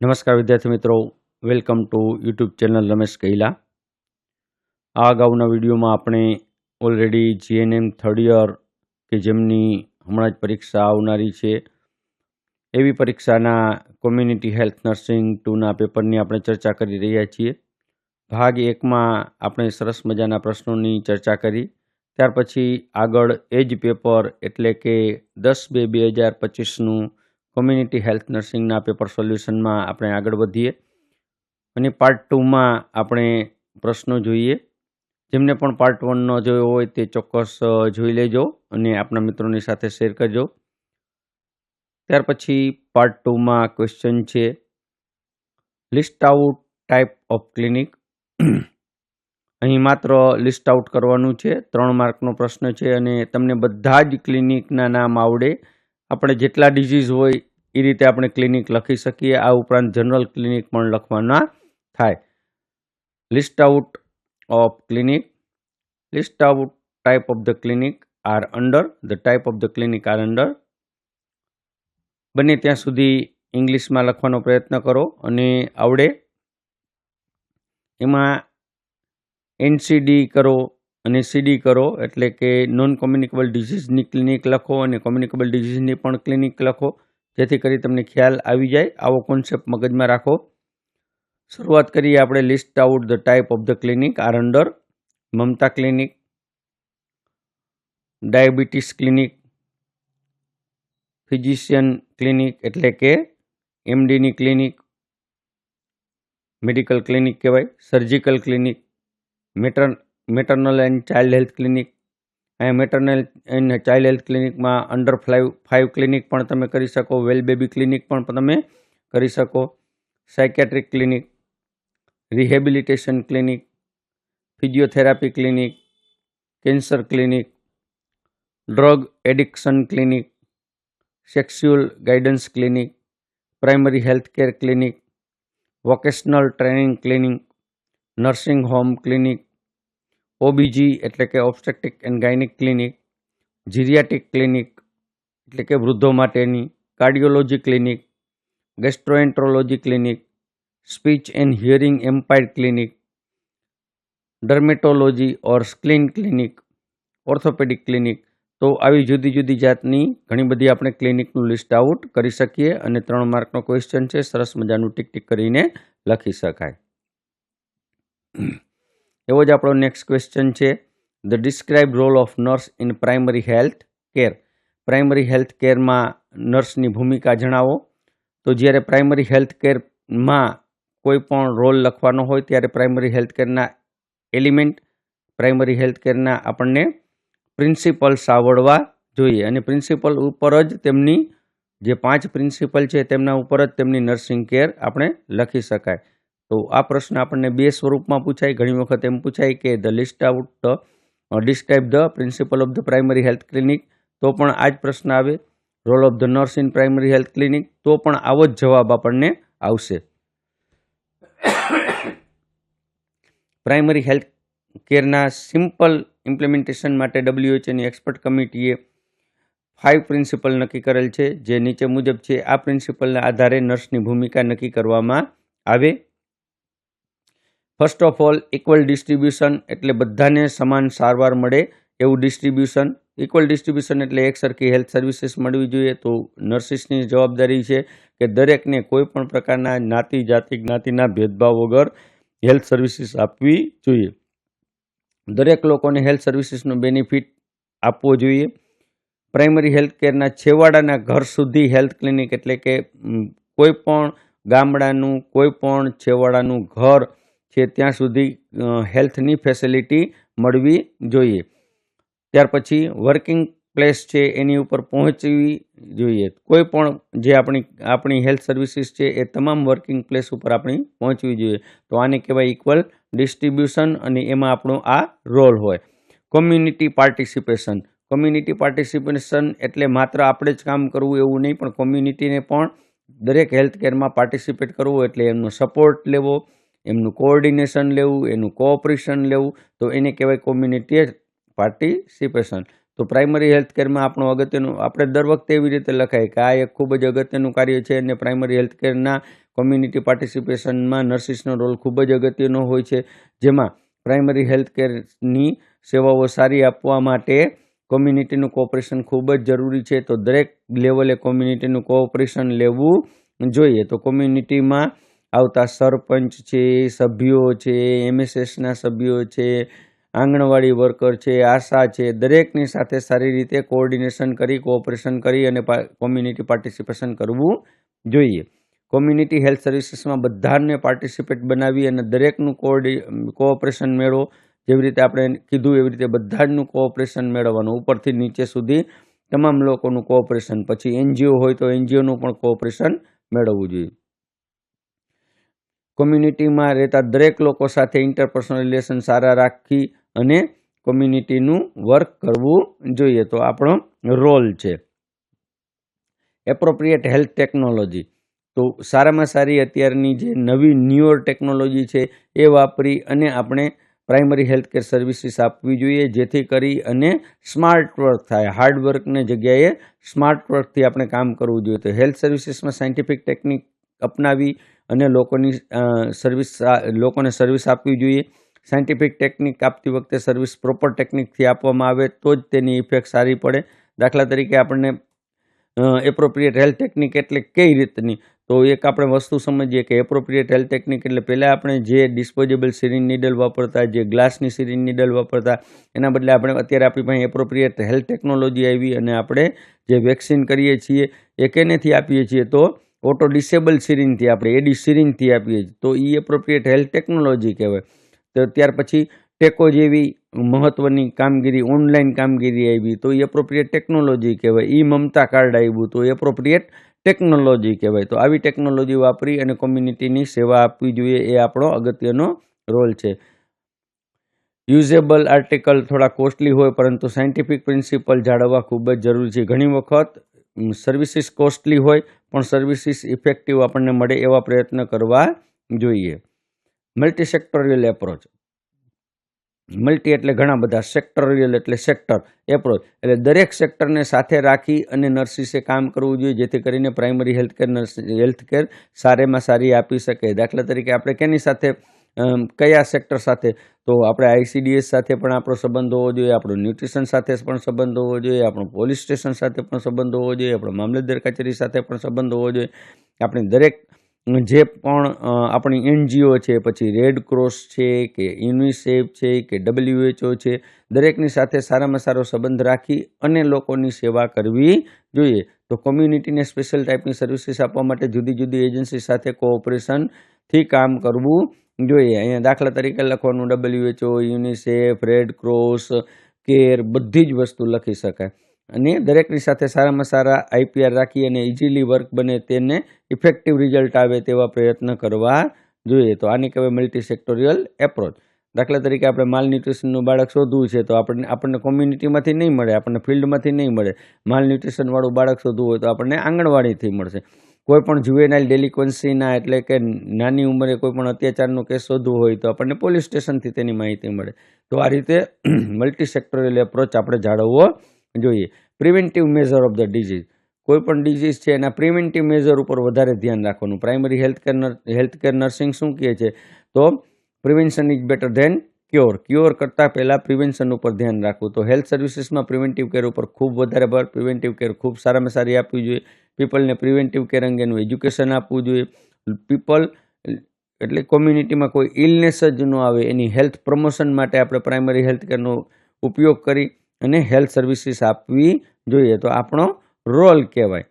નમસ્કાર વિદ્યાર્થી મિત્રો. Welcome to YouTube channel Ramesh Kaila. આ અગાઉના વિડીયોમાં આપણે ઓલરેડી જીએનએમ થર્ડ યર કે જેમની હમણાં જ પરીક્ષા આવનારી છે, એવી પરીક્ષાના કોમ્યુનિટી હેલ્થ નર્સિંગ ટુના પેપરની આપણે ચર્ચા કરી રહ્યા છીએ. ભાગ એકમાં આપણે સરસ મજાના પ્રશ્નોની ચર્ચા કરી. ત્યાર પછી આગળ એ જ પેપર એટલે કે દસ બે બે હજાર પચીસનું કોમ્યુનિટી હેલ્થ નર્સિંગના પેપર સોલ્યુશનમાં આપણે આગળ વધીએ. અને પાર્ટ ટુમાં આપણે પ્રશ્નો જોઈએ. જેમને પણ પાર્ટ વનનો જોયો હોય તે ચોક્કસ જોઈ લેજો અને આપણા મિત્રોની સાથે શેર કરજો. ત્યાર પછી પાર્ટ ટુમાં ક્વેશ્ચન છે. List out type of clinic અહીં માત્ર લિસ્ટ આઉટ કરવાનું છે. ત્રણ માર્કનો પ્રશ્ન છે અને તમને બધા જ ક્લિનિકના નામ આવડે. આપણે જેટલા ડિઝીઝ હોય એ રીતે આપણે ક્લિનિક લખી શકીએ. આ ઉપરાંત જનરલ ક્લિનિક પણ લખવાના થાય. List out of clinic list out type of the clinic are under the type of the clinic are under બને ત્યાં સુધી ઇંગ્લિશમાં લખવાનો પ્રયત્ન કરો અને આવડે. એમાં એનસીડી કરો. અને સીડી કરો, એટલે કે નોન કોમ્યુનિકેબલ ડિઝીઝની ક્લિનિક લખો અને કોમ્યુનિકેબલ ડિઝીઝની પણ ક્લિનિક લખો, જેથી કરી તમને ખ્યાલ આવી જાય. આવો કોન્સેપ્ટ મગજમાં રાખો. શરૂઆત કરીએ આપણે list out the type of the clinic are under Mamta clinic diabetes clinic physician clinic એટલે કે એમડીની ક્લિનિક મેડિકલ ક્લિનિક કહેવાય surgical clinic mater maternal and child health clinic. અહીંયા મેટર્નલ એન્ડ ચાઇલ્ડ હેલ્થ ક્લિનિકમાં અંડર ફાઇવ ફાઇવ ક્લિનિક પણ તમે કરી શકો, વેલ બેબી ક્લિનિક પણ તમે કરી શકો, psychiatric clinic, rehabilitation clinic physiotherapy clinic, cancer clinic, drug addiction clinic, sexual guidance clinic, primary health care clinic, vocational training clinic, nursing home clinic OBG એટલે કે obstetric and gynaec clinic geriatric clinic એટલે કે વૃદ્ધો માટેની cardiology clinic gastroenterology clinic speech and hearing empire clinic dermatology or skin clinic orthopaedic clinic તો આવી જુદી જુદી જાતની ઘણી બધી આપણે ક્લિનિકનું લિસ્ટ આઉટ કરી શકીએ અને ત્રણ માર્કનો ક્વેશ્ચન છે, સરસ મજાનું ટીક ટીક કરીને લખી શકાય. એવો જ આપણો નેક્સ્ટ ક્વેશ્ચન છે. The describe role of nurse in primary health care primary health કેરમાં નર્સની ભૂમિકા જણાવો. તો જ્યારે પ્રાઇમરી હેલ્થ કેરમાં કોઈ પણ રોલ લખવાનો હોય, ત્યારે પ્રાઇમરી હેલ્થ કેરના એલિમેન્ટ પ્રાઇમરી હેલ્થ કેરના આપણને પ્રિન્સિપલ્સ આવડવા જોઈએ. અને પ્રિન્સિપલ ઉપર જ તેમની, જે પાંચ પ્રિન્સિપલ છે, તેમના ઉપર જ તેમની નર્સિંગ કેર આપણે લખી શકાય. તો આ પ્રશ્ન આપણને બે સ્વરૂપમાં પૂછાય. ઘણી વખત એમ પૂછાય કે the list out the describe the principle of the primary health clinic. તો પણ આ જ પ્રશ્ન આવે. Role of the nurse in primary health clinic. તો પણ આવો જ જવાબ આપણને આવશે. પ્રાઇમરી હેલ્થ કેરના સિમ્પલ ઇમ્પ્લિમેન્ટેશન માટે ડબ્લ્યુએચની એક્સપર્ટ કમિટીએ ફાઇવ પ્રિન્સિપલ નક્કી કરેલ છે. જે નીચે મુજબ છે. આ પ્રિન્સિપલના આધારે નર્સની ભૂમિકા નક્કી કરવામાં આવે. First of all equal distribution એટલે બધાને સમાન સારવાર મળે એવું ડિસ્ટ્રીબ્યુશન ઇક્વલ ડિસ્ટ્રીબ્યુશન એટલે એક સરખી હેલ્થ સર્વિસીસ મળવી જોઈએ તો નર્સિસની જવાબદારી છે કે દરેકને કોઈપણ પ્રકારના જ્ઞાતિ, જાતિ, જ્ઞાતિના ભેદભાવ વગર હેલ્થ સર્વિસીસ આપવી જોઈએ. દરેક લોકોને હેલ્થ સર્વિસીસનો બેનિફિટ આપવો જોઈએ. પ્રાઇમરી હેલ્થ કેરના છેવાડાના ઘર સુધી હેલ્થ ક્લિનિક એટલે કે કોઈપણ ગામડાનું, કોઈ પણ છેવાડાનું ઘર છે ત્યાં સુધી હેલ્થની ફેસિલિટી મળવી જોઈએ. ત્યાર પછી વર્કિંગ પ્લેસ છે એની ઉપર પહોંચવી જોઈએ. કોઈ પણ જે આપણી આપણી હેલ્થ સર્વિસીસ છે એ તમામ વર્કિંગ પ્લેસ ઉપર આપણી પહોંચવી જોઈએ. તો આને કહેવાય ઇક્વલ ડિસ્ટ્રીબ્યુશન અને એમાં આપણો આ રોલ હોય. Community participation. કોમ્યુનિટી પાર્ટિસિપેશન એટલે માત્ર આપણે જ કામ કરવું એવું નહીં, પણ કોમ્યુનિટીને પણ દરેક હેલ્થ કેરમાં પાર્ટિસિપેટ કરવું એટલે એમનો સપોર્ટ લેવો એમનું કોઓર્ડિનેશન લેવું, એનું કોઓપરેશન લેવું, તો એને કહેવાય કોમ્યુનિટી પાર્ટિસિપેશન તો પ્રાઇમરી હેલ્થ કેરમાં આપણું અગત્યનું, આપણે દર વખતે એવી રીતે લખાય કે આ એક ખૂબ જ અગત્યનું કાર્ય છે અને પ્રાઇમરી હેલ્થ કેરના કોમ્યુનિટી પાર્ટિસિપેશનમાં નર્સિસનો રોલ ખૂબ જ અગત્યનો હોય છે. જેમાં પ્રાઇમરી હેલ્થ કેરની સેવાઓ સારી આપવા માટે કોમ્યુનિટીનું કોઓપરેશન ખૂબ જ જરૂરી છે. તો દરેક લેવલે કોમ્યુનિટીનું કોઓપરેશન લેવું જોઈએ. તો કોમ્યુનિટીમાં આવતા સરપંચ છે, સભ્યો છે એમએસએસના સભ્યો છે, આંગણવાડી વર્કર છે, આશા છે, દરેકની સાથે સારી રીતે કોઓર્ડિનેશન કરી કોઓપરેશન કરી અને કોમ્યુનિટી પાર્ટિસિપેશન કરવું જોઈએ. કોમ્યુનિટી હેલ્થ સર્વિસીસમાં બધાને પાર્ટિસિપેટ બનાવી અને દરેકનું કોઓર્ડિ કોઓપરેશન મેળવો. જેવી રીતે આપણે કીધું, એવી રીતે બધા જનું કોઓપરેશન મેળવવાનું. ઉપરથી નીચે સુધી તમામ લોકોનું કોઓપરેશન પછી એનજીઓ હોય તો એનજીઓનું પણ કોઓપરેશન મેળવવું જોઈએ. કોમ્યુનિટીમાં રહેતા દરેક લોકો સાથે ઇન્ટરપર્સનલ રિલેશન સારા રાખી અને કોમ્યુનિટીનું વર્ક કરવું જોઈએ. તો આપણો રોલ છે. Appropriate health technology. તો સારામાં સારી અત્યારની જે નવી ન્યુઅર ટેકનોલોજી છે એ વાપરી અને આપણે પ્રાઇમરી હેલ્થકેર સર્વિસીસ આપવી જોઈએ, જેથી કરી અને સ્માર્ટ વર્ક થાય. હાર્ડ વર્કને જગ્યાએ સ્માર્ટ વર્કથી આપણે કામ કરવું જોઈએ. તો હેલ્થ સર્વિસીસમાં સાયન્ટિફિક ટેકનિક અપનાવી અને લોકોની સર્વિસ લોકોને સર્વિસ આપવી જોઈએ. સાયન્ટિફિક ટેકનિક આપતી વખતે સર્વિસ પ્રોપર ટેકનિકથી આપવામાં આવે તો જ તેની ઇફેક્ટ સારી પડે. દાખલા તરીકે આપણને એપ્રોપ્રિએટ હેલ્થ ટેકનિક એટલે કઈ રીતની? તો એક આપણે વસ્તુ સમજીએ કે એપ્રોપ્રિએટ હેલ્થ ટેકનિક એટલે પહેલાં આપણે જે ડિસ્પોઝેબલ સિરિન નીડલ વાપરતા, જે ગ્લાસની સિરિન નીડલ વાપરતા, એના બદલે આપણે અત્યારે આપણી પાસે એપ્રોપ્રિએટ હેલ્થ ટેકનોલોજી આવી અને આપણે જે વેક્સિન કરીએ છીએ, એ કેનેથી આપીએ છીએ? તો ઓટો ડિસેબલ સિરિંગથી આપણે એડી સિરિંગથી આપીએ છીએ. તો એ એપ્રોપ્રિએટ હેલ્થ ટેકનોલોજી કહેવાય. તો ત્યાર પછી ટેકો જેવી મહત્ત્વની કામગીરી ઓનલાઈન કામગીરી આવી, તો એ એપ્રોપ્રિએટ ટેકનોલોજી કહેવાય. ઈ મમતા કાર્ડ આવ્યું, તો એપ્રોપ્રિએટ ટેકનોલોજી કહેવાય. તો આવી ટેકનોલોજી વાપરી અને કોમ્યુનિટીની સેવા આપવી જોઈએ એ આપણો અગત્યનો રોલ છે. યુઝેબલ આર્ટિકલ થોડા કોસ્ટલી હોય, પરંતુ સાયન્ટિફિક પ્રિન્સિપલ જાળવવા ખૂબ જ જરૂરી છે. ઘણી વખત સર્વિસીસ કોસ્ટલી હોય, પણ સર્વિસીસ ઇફેક્ટિવ આપણને મળે એવા પ્રયત્ન કરવા જોઈએ. મલ્ટી સેક્ટોરિયલ એપ્રોચ મલ્ટી એટલે ઘણા બધા સેક્ટોરિયલ એટલે સેક્ટર એપ્રોચ એટલે દરેક સેક્ટરને સાથે રાખી અને નર્સિસે કામ કરવું જોઈએ, જેથી કરીને પ્રાઇમરી હેલ્થકેર નર્સ હેલ્થકેર સારેમાં સારી આપી શકે. દાખલા તરીકે આપણે કેની સાથે કયા સેક્ટર સાથે? તો આપણે આઈસીડીએસ સાથે પણ આપણો સંબંધ હોવો જોઈએ, આપણો ન્યુટ્રિશન સાથે પણ સંબંધ હોવો જોઈએ, આપણો પોલીસ સ્ટેશન સાથે પણ સંબંધ હોવો જોઈએ, આપણો મામલતદાર કચેરી સાથે પણ સંબંધ હોવો જોઈએ. આપણે દરેક જે પણ આપણી એનજીઓ છે, પછી રેડ ક્રોસ છે, કે યુનિસેફ છે, કે ડબલ્યુએચઓ છે, દરેકની સાથે સારામાં સારો સંબંધ રાખી અને લોકોની સેવા કરવી જોઈએ. તો કોમ્યુનિટીને સ્પેશિયલ ટાઈપની સર્વિસીસ આપવા માટે જુદી જુદી એજન્સી સાથે કોઓપરેશનથી કામ કરવું જોઈએ, અહીંયા દાખલા તરીકે લખવાનું WHO UNICEF red cross care બધી જ વસ્તુ લખી શકાય. અને દરેકની સાથે સારામાં સારા આઈપીઆર રાખી અને ઇઝીલી વર્ક બને તેને ઇફેક્ટિવ રિઝલ્ટ આવે તેવા પ્રયત્ન કરવા જોઈએ. તો આની કહેવાય મલ્ટી સેક્ટોરિયલ એપ્રોચ દાખલા તરીકે આપણે માલ ન્યુટ્રિશનનું બાળક શોધવું છે, તો આપણને આપણને કોમ્યુનિટીમાંથી નહીં મળે, આપણને ફિલ્ડમાંથી નહીં મળે. માલ ન્યુટ્રિશનવાળું બાળક શોધવું હોય તો આપણને આંગણવાડીથી મળશે. કોઈ પણ જુવેનાઇલ ડેલિક્વન્સીના એટલે કે નાની ઉંમરે કોઈ પણ અત્યાચારનો કેસ શોધવો હોય તો આપણને પોલીસ સ્ટેશનથી તેની માહિતી મળે. તો આ રીતે મલ્ટી સેક્ટોરિયલ એપ્રોચ આપણે જાળવવો જોઈએ. Preventive measure of the disease કોઈ પણ ડિઝીઝ છે એના પ્રિવેન્ટિવ મેઝર ઉપર વધારે ધ્યાન રાખવાનું. Primary health care health care nursing શું કહે છે? તો prevention is better than cure cure કરતાં પહેલાં પ્રિવેન્શન ઉપર ધ્યાન રાખવું. તો હેલ્થ સર્વિસીસમાં પ્રિવેન્ટિવ કેર ઉપર ખૂબ વધારે ભાર. પ્રિવેન્ટિવ કેર ખૂબ સારામાં સારી આપવી જોઈએ. પીપલને પ્રિવેન્ટિવ કેર અંગેનું એજ્યુકેશન આપવું જોઈએ. પીપલ એટલે કોમ્યુનિટીમાં કોઈ ઇલનેસ જ ન આવે, એની હેલ્થ પ્રમોશન માટે આપણે પ્રાઇમરી હેલ્થ કેરનો ઉપયોગ કરી અને હેલ્થ સર્વિસીસ આપવી જોઈએ. તો આપણો રોલ કહેવાય.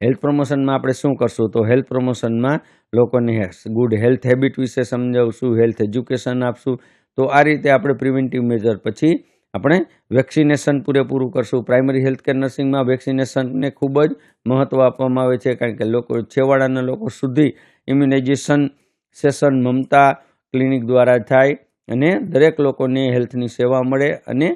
હેલ્થ પ્રમોશનમાં આપણે શું કરશું? તો હેલ્થ પ્રમોશનમાં લોકોને ગુડ હેલ્થ હેબિટ વિશે સમજાવશું હેલ્થ એજ્યુકેશન આપશું. તો આ રીતે આપણે પ્રિવેન્ટિવ મેજર પછી આપણે વેક્સિનેશન પૂરેપૂરું કરશું. પ્રાઇમરી હેલ્થ કેર નર્સિંગમાં વેક્સિનેશનને ખૂબ જ મહત્ત્વ આપવામાં આવે છે, કારણ કે લોકો છેવાડાના લોકો સુધી ઇમ્યુનાઇઝેશન સેશન મમતા ક્લિનિક દ્વારા થાય અને દરેક લોકોને હેલ્થની સેવા મળે અને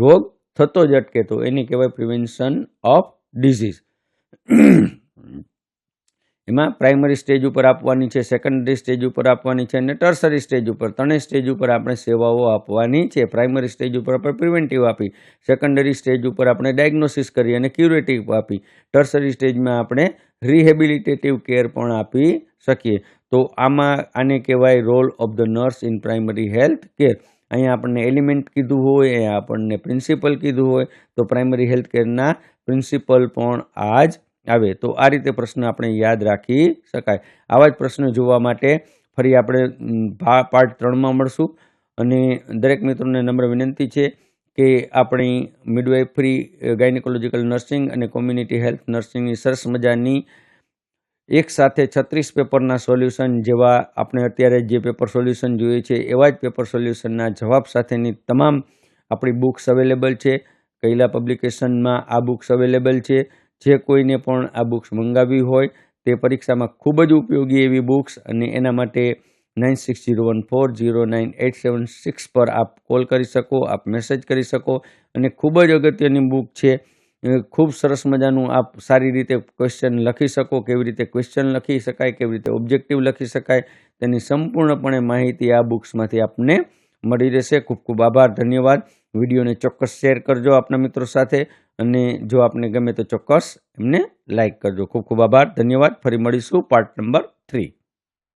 રોગ થતો જ અટકે. તો એની કહેવાય પ્રિવેન્શન ઓફ ડિઝીઝ એમાં પ્રાઇમરી સ્ટેજ ઉપર આપવાની છે સેકન્ડરી સ્ટેજ ઉપર આપવાની છે અને ટર્સરી સ્ટેજ ઉપર. ત્રણેય સ્ટેજ ઉપર આપણે સેવાઓ આપવાની છે. પ્રાઇમરી સ્ટેજ ઉપર આપણે પ્રિવેન્ટિવ આપી. સેકન્ડરી સ્ટેજ ઉપર આપણે ડાયગ્નોસિસ કરી અને ક્યુરેટિવ આપી. ટર્સરી સ્ટેજમાં આપણે રિહેબિલિટેટિવ કેર પણ આપી શકીએ. તો આમાં આને કહેવાય role of the nurse in primary health care અહીંયા આપણને એલિમેન્ટ કીધું હોય, અહીંયા આપણને પ્રિન્સિપલ કીધું હોય, તો પ્રાઇમરી હેલ્થ કેરના પ્રિન્સિપલ પણ આ જ આવે. તો આ રીતે પ્રશ્ન આપણે યાદ રાખી શકાય. આવા જ પ્રશ્નો જોવા માટે ફરી આપણે પાર્ટ ત્રણમાં મળશું. અને દરેક મિત્રોને નમ્ર વિનંતી છે કે આપણી મિડવાઇફરી ગાયનેકોલોજીકલ નર્સિંગ અને કોમ્યુનિટી હેલ્થ નર્સિંગની સરસ મજાની એક સાથે છત્રીસ પેપરના સોલ્યુશન જેવા આપણે અત્યારે જે પેપર સોલ્યુશન જોઈએ છે એવા જ પેપર સોલ્યુશનના જવાબ સાથેની તમામ આપણી બુક્સ અવેલેબલ છે. કૈલા પબ્લિકેશનમાં આ બુક્સ અવેલેબલ છે? જે કોઈને પણ આ બુક્સ મંગાવી હોય, તે પરીક્ષામાં ખૂબ જ ઉપયોગી એવી બુક્સ અને એના માટે nine six zero one four zero nine eight seven six પર આપ કોલ કરી શકો, આપ મેસેજ કરી શકો અને ખૂબ જ અગત્યની બુક છે. ખૂબ સરસ મજાનું આપ સારી રીતે ક્વેશ્ચન લખી શકો, કેવી રીતે ક્વેશ્ચન લખી શકાય, કેવી રીતે ઓબ્જેક્ટિવ લખી શકાય, તેની સંપૂર્ણપણે માહિતી આ બુક્સમાંથી આપને મળી રહેશે. ખૂબ ખૂબ આભાર, ધન્યવાદ. વિડીયોને ચોક્કસ શેર કરજો આપના મિત્રો સાથે અને જો આપને ગમે તો ચોક્કસ એમને લાઈક કરજો. ખૂબ ખૂબ આભાર. ધન્યવાદ. ફરી મળીશું. Part number three.